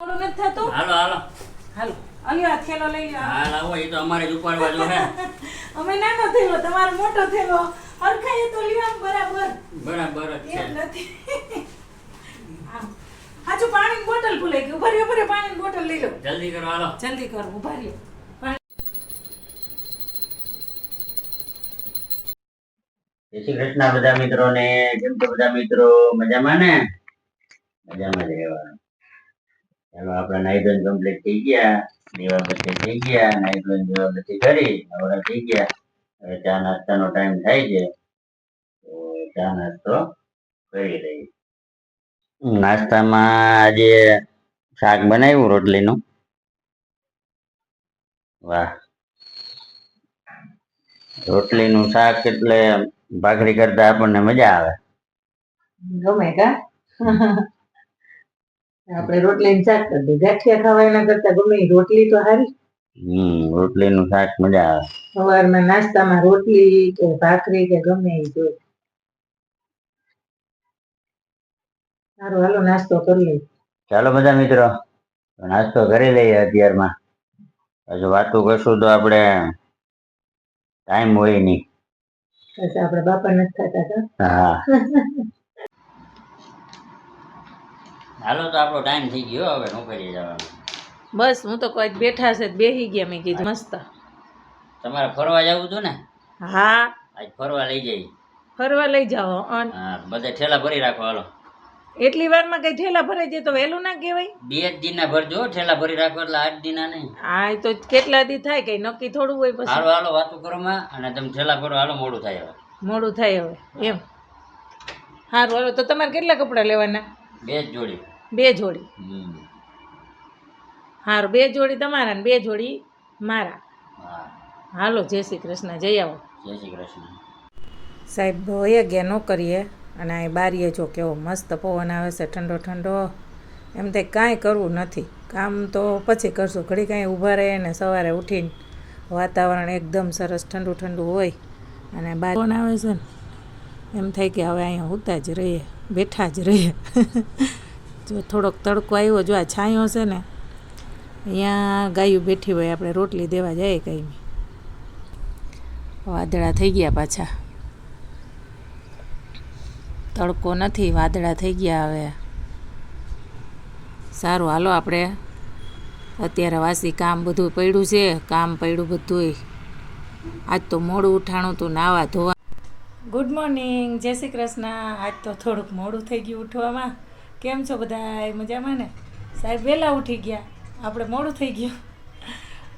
નથી થતું? હાલો હાલો. હાલો. અલ્યો આ થેલો લઈ લો હાલ આવો એ તો અમારે જ ઉપાડવા જો હે. અમે નાનો થેલો તમારો મોટો થેલો. હરખાય તો લ્યો બરાબર. બરાબર જ છે. નથી. આમ. પાણીની બોટલ ભૂલાઈ ગઈ. ઊભા રહ્યો ઊભા પાણીની બોટલ લઈ લો. જલ્દી કરો હાલો. જલ્દી કરો ઊભા રહ્યો. જય શ્રી કૃષ્ણ બધા મિત્રોને. કેમ છો બધા મિત્રો? મજામાં ને? મજામાં રહેવાનું. ચાલો આપણે નાઇટ્રોજન કમ્પ્લીટ થઈ ગયા દીવા બત્તી થઈ ગયા નાઇટ્રોજન દીવા બત્તી કરી નવરા થઈ ગયા. હવે ચા નાસ્તાનો ટાઈમ થાય છે. તો ચા નાસ્તો કરી રહી નાસ્તામાં આજે શાક બનાવ્યું રોટલીનું. વાહ. રોટલીનું શાક એટલે ભાખરી કરતા આપણને મજા આવે. ગમે કા? આપણે રોટલી ને શાક કરી દઈએ. ગાંઠિયા ખાવા એના કરતા ગમે રોટલી તો સારી હમ રોટલીનું શાક મજા આવે. સવારમાં નાસ્તામાં રોટલી કે ભાખરી કે ગમે એ જોઈએ સારું હાલો નાસ્તો કરી લઈએ. ચાલો બધા મિત્રો નાસ્તો કરી લઈએ અત્યારમાં. હજુ વાતું કરશું તો આપણે ટાઈમ હોય નહીં. પછી આપણે બાપા નથી થતા હા. હાલો તો આપણો ટાઈમ થઈ ગયો હવે નોકરીએ જવાનો. બસ હું તો કોઈ બેઠા છે બેહી ગયા મેં કીધું મસ્ત. તમારે ફરવા જવું હતું ને? હા. આજ ફરવા લઈ જઈ. ફરવા લઈ જાઓ અન. હા બધે ઠેલા ભરી રાખો હાલો. એટલી વારમાં કઈ ઠેલા ભરાઈ જાય તો વહેલું ના કહેવાય? બે જ દિનના ભરજો ઠેલા ભરી રાખો એટલે આઠ દિના નહીં. હા એ તો કેટલા દી થાય કઈ નક્કી થોડું હોય પછી. હાલો હાલો વાતો કરો માં અને તમે ઠેલા ભરો હાલો મોડું થાય હવે. મોડું થાય હવે એમ. સારું હાલો તો તમારે કેટલા કપડાં લેવાના? બે જ જોડી. બે જોડી. હારું બે જોડી તમારા ને બે જોડી મારા. હાલો જય શ્રી કૃષ્ણ જઈ આવો. જય શ્રી કૃષ્ણ. સાહેબ વયા ગયા નોકરીએ અને આ બારીએ જો કેવો મસ્ત પવન આવે છે ઠંડો ઠંડો એમ તે કાંઈ કરવું નથી. કામ તો પછી કરશું ઘડી કાંઈ ઊભા રહે ને સવારે ઉઠીને વાતાવરણ એકદમ સરસ ઠંડુ ઠંડુ હોય અને બાર પવન આવે છે ને એમ થાય કે હવે અહીંયા ઉતા જ રહીએ બેઠા જ રહીએ. જો થોડોક તડકો આવ્યો, જો આ છાંયો છે ને, અહીંયા ગાયું બેઠી હોય, આપણે રોટલી દેવા જાય કંઈ. વાદળા થઈ ગયા પાછા. તડકો નથી, વાદળા થઈ ગયા હવે. સારું, હાલો આપણે. અત્યારે વાસી કામ બધું પડ્યું છે, કામ પડ્યું બધુંય. આજ તો મોડું ઉઠાણું તું નાવા ધોવા. ગુડ મોર્નિંગ જય શ્રી કૃષ્ણ. આજ તો થોડુંક મોડું થઈ ગયું ઉઠવામાં. કેમ છો બધા મજામાં ને? સાહેબ વહેલા ઉઠી ગયા. આપણે મોડું થઈ ગયું.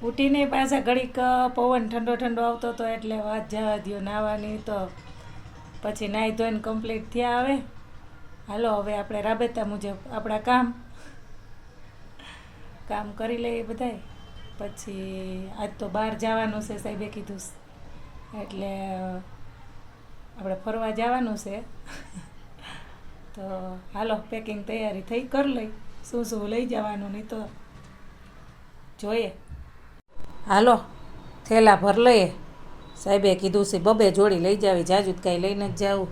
ઉઠીને પાછા ઘડીક પવન ઠંડો ઠંડો આવતો હતો એટલે વાત જવા દો નાહવાની તો. પછી નાહી ધોઈને કમ્પ્લીટ થયા આવે હાલો, હવે આપણે રાબેતા મુજબ આપણા કામ. કામ કરી લઈએ બધાય. પછી આજ તો બહાર જવાનું છે સાહેબે કીધું. એટલે આપણે ફરવા જવાનું છે. તો હાલો પેકિંગ તૈયારી થઈ, કરી લઈ. શું શું લઈ જવાનું નહીં તો જોઈએ. હાલો, થેલા ભર લઈએ. સાહેબે કીધું છે, બબે જોડી લઈ જાવી, જાજુ કાંઈ લઈને જ જાવું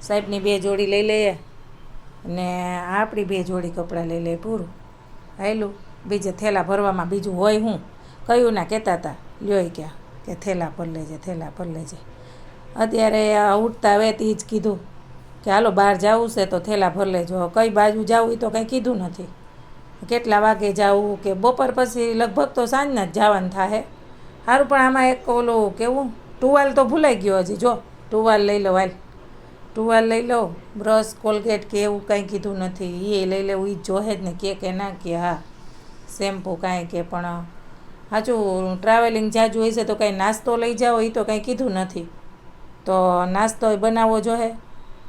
સાહેબની બે જોડી લઈ લઈએ ને આપણી બે જોડી કપડાં લઈ લઈએ પૂરું. હાયલું બીજે થેલા ભરવામાં બીજું હોય હું? કયું ના કહેતા હતા. લ્યોય ક્યાં? કે થેલા પર લેજે, થેલા પર લેજે. અત્યારે ઉઠતા વેતી જ કીધું. કે હાલો, બહાર જવું છે તો થેલા ભર લેજો. કઈ બાજુ જવું એ તો કંઈ કીધું નથી. કેટલા વાગે જવું કે બપોર પછી લગભગ તો સાંજના જ જવાનું થાય સારું પણ આમાં એક ઓલું કેવું? ટુવાલ તો ભૂલાઈ ગયો હજી. જો, ટુવાલ લઈ લો હાલ. ટુવાલ લઈ લો, બ્રશ, કોલગેટ કે એવું કાંઈ કીધું નથી. એ લઈ લેવું એ જોહે જ ને કે કે ના કે હા. શેમ્પૂ કાંઈ કે પણ સાચું ટ્રાવેલિંગ જાજુ હોય છે તો કાંઈ નાસ્તો લઈ જાઓ એ તો કાંઈ કીધું નથી. તો નાસ્તો બનાવવો જોઈએ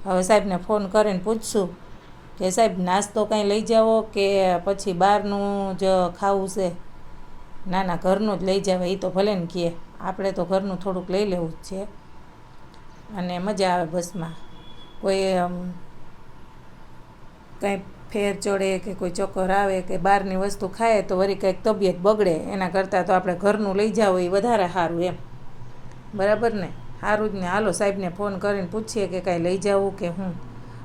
હવે સાહેબને ફોન કરીને પૂછશું કે સાહેબ, નાસ્તો કાંઈ લઈ જાઓ કે પછી બહારનું જ ખાવું છે? ના ના ઘરનું જ લઈ જાવે એ તો ભલે ને કહે. આપણે તો ઘરનું થોડુંક લઈ લેવું જ છે. અને મજા આવે બસમાં. કોઈ કંઈ ફેર ચડે કે કોઈ ચક્કર આવે કે બહારની વસ્તુ ખાય તો વળી કંઈક તબિયત બગડે. એના કરતાં તો આપણે ઘરનું લઈ જાવ એ વધારે સારું એમ. બરાબર ને? સારું જ ને હાલો સાહેબને ફોન કરીને પૂછીએ કે કાંઈ લઈ જવું કે હું?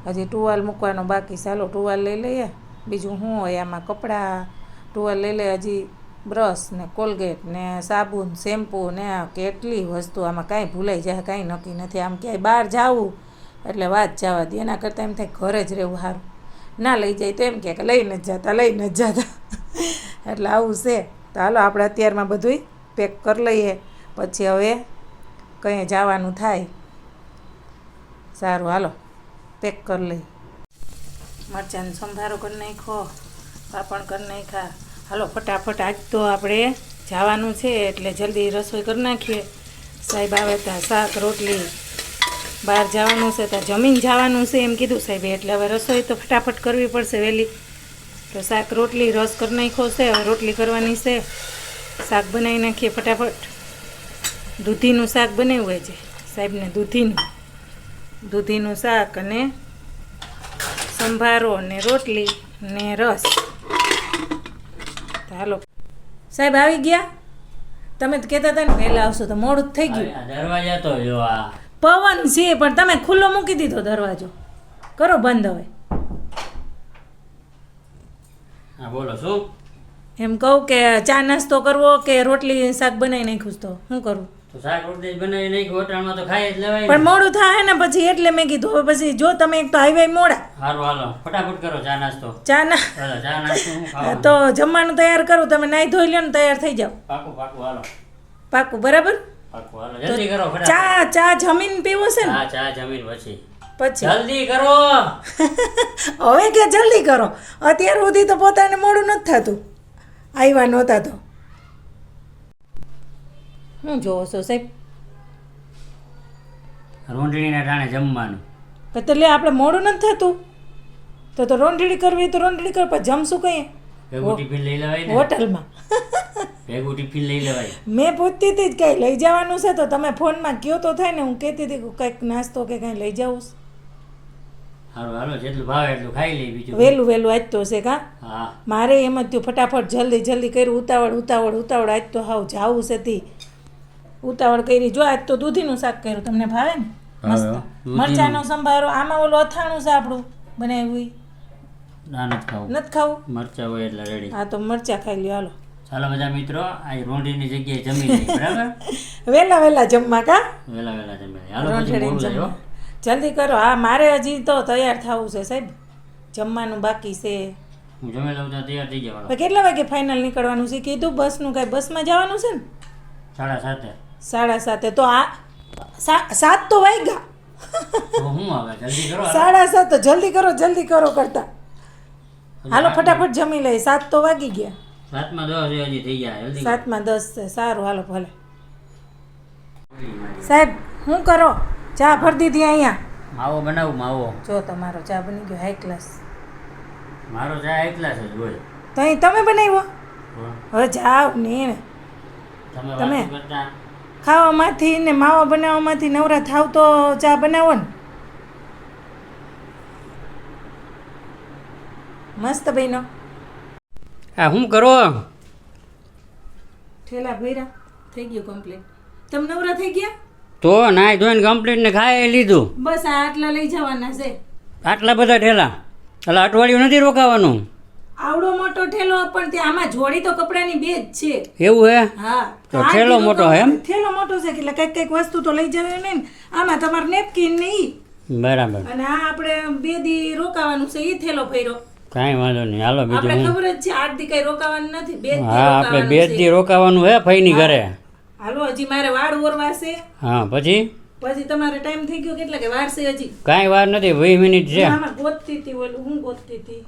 હજી ટુવાલ મૂકવાનો બાકી ચાલો ટુવાલ લઈ લઈએ. બીજું શું હોય આમાં કપડાં, ટુવાલ લઈ લે હજી બ્રશ ને કોલગેટ ને સાબુન, શેમ્પૂ ને કેટલી વસ્તુ આમાં કાંઈ ભૂલાઈ જાય, કાંઈ નક્કી નથી. આમ ક્યાંય બહાર જાવું એટલે વાત જવા દે. એના કરતાં એમ થાય ઘરે જ રહેવું સારું. ના લઈ જાય તો એમ કે લઈને જ જતા લઈને જ જતા. એટલે આવું છે. તો હાલો આપણે અત્યારમાં બધુંય પેક કરી લઈએ. પછી હવે કંઈ જવાનું થાય. સારું, હાલો, પેક કરી લઈ. મરચાંનો સંભારો કરી નાખો પાપડ કરી નાખ્યા. હાલો, ફટાફટ આજ તો આપણે જવાનું છે, એટલે જલ્દી રસોઈ કરી નાખીએ. સાહેબ આવે ત્યાં શાક, રોટલી. બહાર જવાનું છે, ત્યાં જમીન જવાનું છે, એમ કીધું સાહેબે. એટલે હવે રસોઈ તો ફટાફટ કરવી પડશે વહેલી. તો શાક, રોટલી, રસ કરી નાખ્યો છે રોટલી કરવાની છે. શાક બનાવી નાખીએ ફટાફટ. દૂધીનું શાક બનાવ્યું હોય છે. સાહેબને દૂધીનું. દૂધીનું શાક અને સંભારો ને રોટલી ને રસ. હાલો. સાહેબ આવી ગયા? તમે તો કહેતા હતા ને વહેલા આવશો તો મોડું જ થઈ ગયું. દરવાજા તો જો આ પવન છે પણ તમે ખુલ્લો મૂકી દીધો દરવાજો. કરો બંધ હવે. હા બોલો શું? એમ કહું કે ચા નાસ્તો કરવો કે રોટલી શાક બનાવી નાખ્યું તો શું કરું? તો શાક રોટલી બનાવી નાખી હોટલમાં તો ખાઈ જ લેવાય પણ મોડું થાય ને પછી એટલે મેં કીધું હવે પછી જો તમે એક તો હાઈવે મોડા. સારું હાલો ફટાફટ કરો ચા નાસ્તો. ચા ના ચા નાસ્તો તો જમવાનું તૈયાર કરું તમે નાહી ધોઈ લ્યો ને તૈયાર થઈ જાઓ. પાકું પાકું હાલો. પાકું બરાબર? પાકું હાલો જલ્દી કરો ચા ચા જમીન પીવો છે ને? ચા જમીન પછી. પછી. જલ્દી કરો. હવે કે જલ્દી કરો? અત્યાર સુધી તો પોતાને મોડું નથી થતું. આવ્યા નહોતા તો. હું જોવો છો સાહેબ? રોંઢણીના ટાણે જમવાનું. એટલે આપણે મોડું નથી થતું? તો તો રોંઢડી કરવી તો રોંઢડી કર પણ જમશું કઈ? ભેગું ટિફિન લઈ લેવાય ને? હોટલમાં. ભેગું ટિફિન લઈ લેવાય. મેં પૂછતી હતી કંઈ લઈ જવાનું છે તો તમે ફોનમાં કયો તો થાય ને હું કહેતી હતી કે કંઈક નાસ્તો કે કંઈ લઈ જાઉં હારું હાલો જેટલું ભાવે એટલું ખાઈ લઈ બીજું વહેલું વહેલું આજ તો છે કા? મારે એમ જ થયું ફટાફટ જલ્દી જલ્દી કર્યું ઉતાવળ ઉતાવળ ઉતાવળ આજ તો હાવ જાવું છે તી. ઉતાવળ કરી. જો આજ તો દૂધીનું શાક કર્યું તમને ભાવે ને? મસ્ત. હો. સંભારો આમાં ઓલું અથાણું છે આપણું બનાવ્યું ના નથી ખાવું. નથી ખાવું? મરચા હોય એટલે રેડી હા તો મરચા ખાઈ લ્યો હાલો. ચાલો બધા મિત્રો આ રોંઢીની જગ્યાએ જમી બરાબર? વેલા વેલા જમવા કા? વેલા વેલા જમી હાલો પછી જલ્દી કરો. હા મારે હજી તો તૈયાર થવું છે સાહેબ. જમવાનું બાકી છે. હું જમી લઉં ત્યાં તૈયાર થઈ જવાનું કેટલા વાગે ફાઇનલ નીકળવાનું છે? કીધું બસનું કાંઈ બસમાં જવાનું છે ને? સાડા સાતે. સાડા સાતે તો આ સાત તો વાગ્યા. હું. સાડા સાત તો જલ્દી કરો જલ્દી કરો કરતા. હાલો ફટાફટ જમી લઈ સાત તો વાગી ગયા. સાતમાં દસ હજી થઈ ગયા. સાતમાં દસ છે. સારું હાલો ભલે. સાહેબ શું કરો? ચા ભરી દીધી અહીંયા. માવો બનાવું માવો. જો તમારો ચા બની ગયો હાઈ ક્લાસ મારો ચા હાઈ ક્લાસ જ હોય. તો તમે બનાવ્યો? હવે જાઓ ને તમે ખાવામાંથી ને માવા બનાવવામાંથી નવરા થાવ તો ચા બનાવો ને. મસ્ત બહેનો આ શું કરો? ઠેલા ભૈરા થઈ ગયું કમ્પ્લીટ તમે નવરા થઈ ગયા? તો નાય ધોઈને કમ્પ્લીટ ને ખાઈ લીધું. બસ આ આટલા લઈ જવાના છે. આટલા બધા ઠેલા. એટલે અઠવાડિયું નથી રોકાવાનું. આવડો મોટો ઠેલો પણ ત્યાં આમાં જોડી તો કપડાની બે જ છે. એવું હે? હા. તો ઠેલો મોટો હે એમ? ઠેલો મોટો છે એટલે કંઈક કંઈક વસ્તુ તો લઈ જવાની ને આમાં તમારે નેપકિન ને ઈ. બરાબર. અને આ આપણે બે દી રોકાવાનું છે ઈ થેલો ફેરો કાંઈ વાંધો નહીં. હાલો બીજું આપણે ખબર જ છે આઠ દી કઈ રોકાવાનું નથી બે દી હા આપણે બે દી રોકાવાનું હે ફઈની ઘરે? હાલો હજી મારે વાળ ઓરવા છે. હા પછી? પછી તમારે ટાઈમ થઈ ગયો કેટલા કે વાર છે હજી? કાંઈ વાર નથી 20 મિનિટ છે. આમાં ગોતતી હતી ઓલું હું ગોતતી હતી?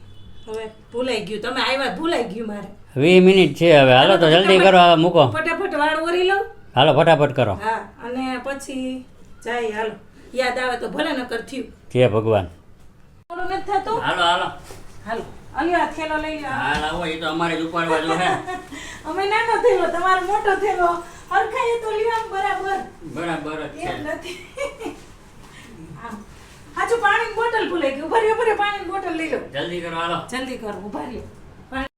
હવે ભૂલાઈ ગયું. તમે આવ્યા ભૂલાઈ ગયું મારે. વીસ મિનિટ છે હવે. હાલો તો જલ્દી કરો હવે મૂકો. ફટાફટ વાળ ઓરી લઉં હાલો ફટાફટ કરો. હા અને પછી જાય હાલો. યાદ આવે તો ભલે નકર થયું. જય ભગવાન. હાલો હાલો. હાલો. અલ્યો આ થેલો લઈ લો હા લાવો એ તો અમારે જ ઉપાડવા જો હે. અમે નાનો થેલો તમારો મોટો થેલો હરખાય તો લીવા બરાબર. બરાબર જ છે. નથી. હાચું પાણીની બોટલ ભૂલાઈ ગઈ. ઊભા રહ્યો ઊભા રહ્યો પાણીની બોટલ લઈ લો. જલ્દી કરો હાલો. જલ્દી કરો ઊભા રહ્યો.